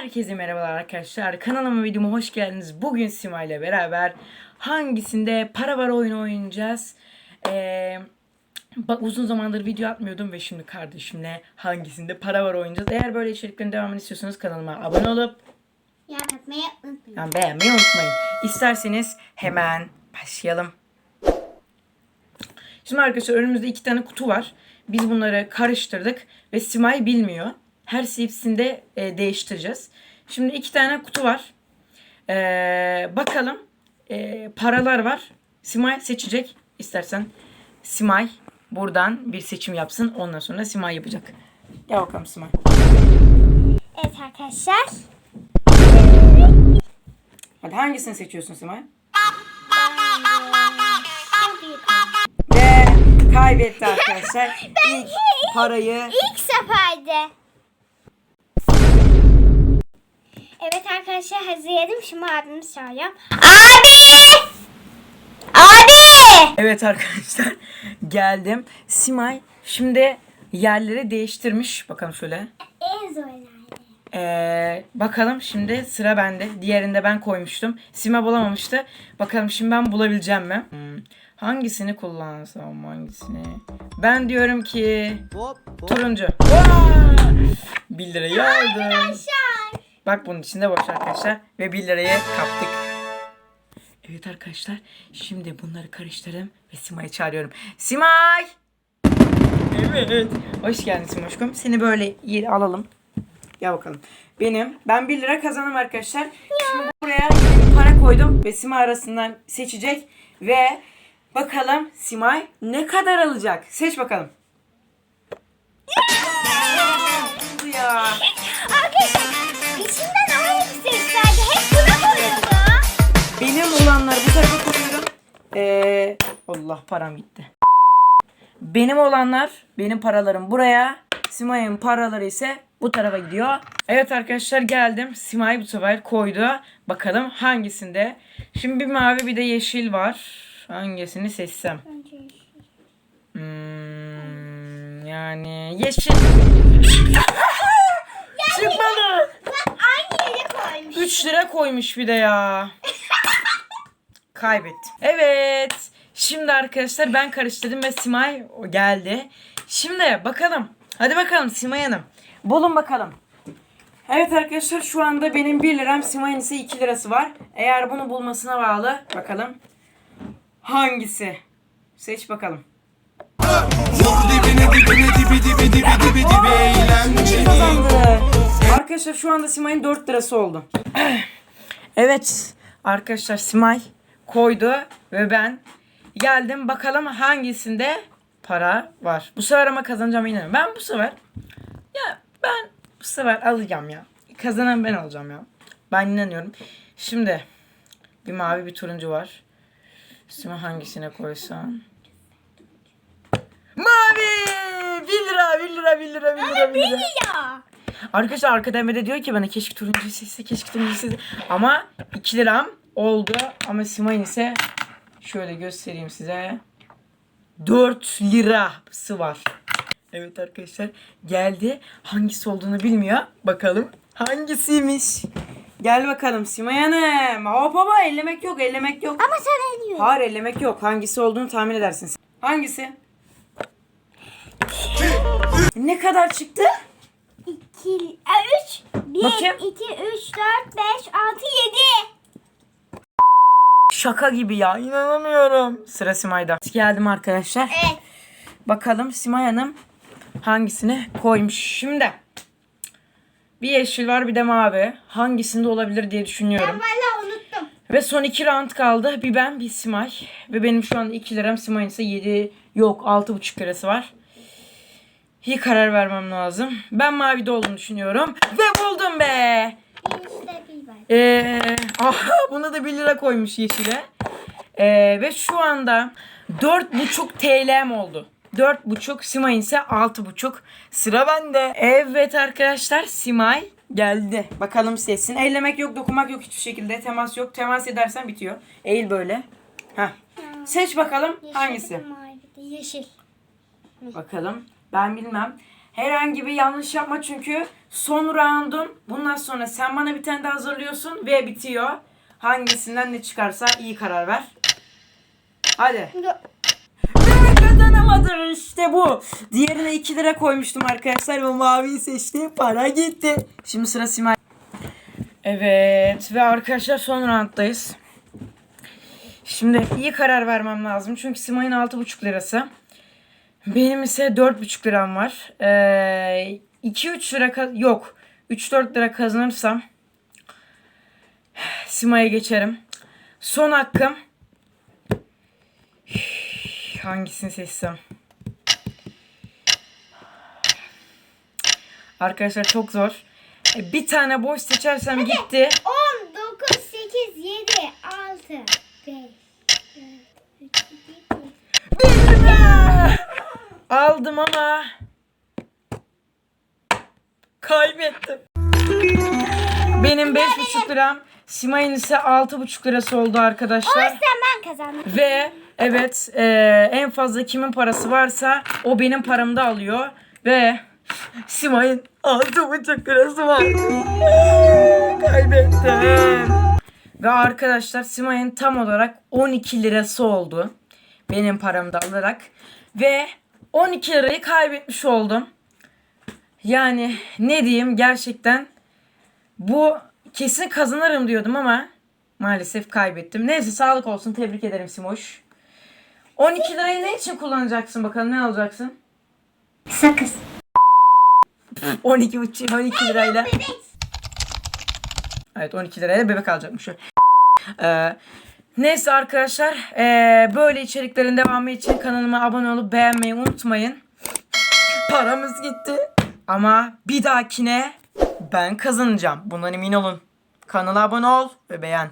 Herkese merhabalar arkadaşlar. Kanalıma videoma hoş geldiniz. Bugün Sima ile beraber hangisinde para var oyunu oynayacağız. Ee, bak uzun zamandır video atmıyordum ve şimdi kardeşimle hangisinde para var oynayacağız. Eğer böyle içeriklerin devamını istiyorsanız kanalıma abone olup Yorum atmayı unutmayın. yani beğenmeyi unutmayın. İsterseniz hemen başlayalım. Şimdi arkadaşlar önümüzde iki tane kutu var. Biz bunları karıştırdık ve Simay bilmiyor. Her hepsinde e, değiştireceğiz. Şimdi iki tane kutu var. Ee, bakalım e, paralar var. Simay seçecek istersen. Simay buradan bir seçim yapsın. Ondan sonra Simay yapacak. Gel bakalım Simay. Evet arkadaşlar. Hadi hangisini seçiyorsun Simay? Ve kaybetti arkadaşlar. İlk parayı İlk seferde. Evet arkadaşlar hazırladım. Şimdi abimi çağırıyorum. Abi! Abi! Evet arkadaşlar geldim. Simay şimdi yerleri değiştirmiş. Bakalım şöyle. En zor herhalde. Ee, bakalım şimdi sıra bende. Diğerinde ben koymuştum. Sima bulamamıştı. Bakalım şimdi ben bulabileceğim mi? Hmm, Hangisini kullansam hangisini? Ben diyorum ki turuncu. Vaa! 1 lirayı aldım. Arkadaşlar. Bak bunun içinde boş arkadaşlar. Ve 1 lirayı kaptık. Evet arkadaşlar. Şimdi bunları karıştırdım ve Sima'yı çağırıyorum. Simay! Evet. Hoş geldin Simoşkom. Seni böyle yer alalım. Gel bakalım. Benim. Ben 1 lira kazandım arkadaşlar. Şimdi buraya para koydum ve Simay arasından seçecek ve bakalım Simay ne kadar alacak? Seç bakalım. Ya. Allah param gitti. Benim olanlar, benim paralarım buraya. Simay'ın paraları ise bu tarafa gidiyor. Evet arkadaşlar geldim. Simay bu sefer koydu. Bakalım hangisinde. Şimdi bir mavi bir de yeşil var. Hangisini seçsem? Hmm, yani yeşil. Çıkmadı. Bak aynı yere koymuş. 3 lira koymuş bir de ya. Kaybettim. Evet. Şimdi arkadaşlar ben karıştırdım ve Simay geldi. Şimdi bakalım. Hadi bakalım Simay Hanım. Bulun bakalım. Evet arkadaşlar şu anda benim 1 liram Simay'ın ise 2 lirası var. Eğer bunu bulmasına bağlı. Bakalım. Hangisi? Seç bakalım. Arkadaşlar şu anda Simay'ın 4 lirası oldu. evet arkadaşlar Simay koydu ve ben geldim bakalım hangisinde para var. Bu sefer ama kazanacağım inanıyorum. Ben bu sefer ya ben bu sefer alacağım ya. Kazanan ben olacağım ya. Ben inanıyorum. Şimdi bir mavi bir turuncu var. Üstüme hangisine koysam? Mavi! 1 lira, 1 lira, 1 lira, 1 lira, 1 lira. Ya. Arkadaşlar arkademede diyor ki bana keşke turuncu sesi, keşke turuncu sesi. Ama 2 liram oldu. Ama Simay'ın ise şöyle göstereyim size. 4 lirası var. Evet arkadaşlar geldi. Hangisi olduğunu bilmiyor. Bakalım hangisiymiş. Gel bakalım Simay Hanım. Hop hop ellemek yok ellemek yok. Ama sen ediyorsun. Hayır ellemek yok. Hangisi olduğunu tahmin edersin. Hangisi? Ne kadar çıktı? 2, 3, 1, Bakayım. 2, 3, 4, 5, 6, 7. Şaka gibi ya inanamıyorum. Sıra Simay'da. Geldim arkadaşlar. Evet. Bakalım Simay Hanım hangisini koymuş. Şimdi bir yeşil var bir de mavi. Hangisinde olabilir diye düşünüyorum. Valla unuttum. Ve son iki round kaldı. Bir ben bir Simay. Ve benim şu anda 2 liram Simay'ın ise 7 yok 6,5 lirası var. İyi karar vermem lazım. Ben mavide olduğunu düşünüyorum. Ve buldum be. Ee, aha, buna da 1 lira koymuş yeşile. Ee, ve şu anda 4,5 TL'm oldu. 4,5 Simay ise 6,5 sıra bende. Evet arkadaşlar Simay geldi. Bakalım seçsin. Ellemek yok, dokunmak yok hiçbir şekilde. Temas yok. Temas edersen bitiyor. Eğil böyle. Heh. Seç bakalım hangisi? Yeşil. Mavi de Yeşil. Bakalım. Ben bilmem. Herhangi bir yanlış yapma çünkü son roundun bundan sonra sen bana bir tane daha hazırlıyorsun ve bitiyor. Hangisinden ne çıkarsa iyi karar ver. Hadi. Ve kazanamadın işte bu. Diğerine 2 lira koymuştum arkadaşlar ve maviyi seçti. Para gitti. Şimdi sıra Simay. Evet ve arkadaşlar son rounddayız. Şimdi iyi karar vermem lazım. Çünkü Simay'ın 6,5 lirası. Benim ise 4,5 liram var. Ee, 2-3 lira yok. 3-4 lira kazanırsam Simay'a geçerim. Son hakkım. Hangisini seçsem? Arkadaşlar çok zor. Bir tane boş seçersem gitti. 10, 9, 8, 7, 6, 5, 4, 3, 2, 1. Bilme! Aldım ama kaybettim. Benim 5,5 liram, Simay'ın ise 6,5 lirası oldu arkadaşlar. Sen ben kazandım. Ve evet e, en fazla kimin parası varsa o benim paramı da alıyor. Ve Simay'ın 6,5 lirası var. Kaybettim. Ve arkadaşlar Simay'ın tam olarak 12 lirası oldu. Benim paramı da alarak. Ve 12 lirayı kaybetmiş oldum. Yani ne diyeyim gerçekten bu kesin kazanırım diyordum ama maalesef kaybettim. Neyse sağlık olsun tebrik ederim Simoş. 12 lirayı ne için kullanacaksın bakalım ne alacaksın? Sakız. 12 buçuk 12 lirayla. Evet 12 liraya bebek alacakmış. Ee, neyse arkadaşlar ee, böyle içeriklerin devamı için kanalıma abone olup beğenmeyi unutmayın. Paramız gitti. Ama bir dahakine ben kazanacağım. Bundan emin olun. Kanala abone ol ve beğen.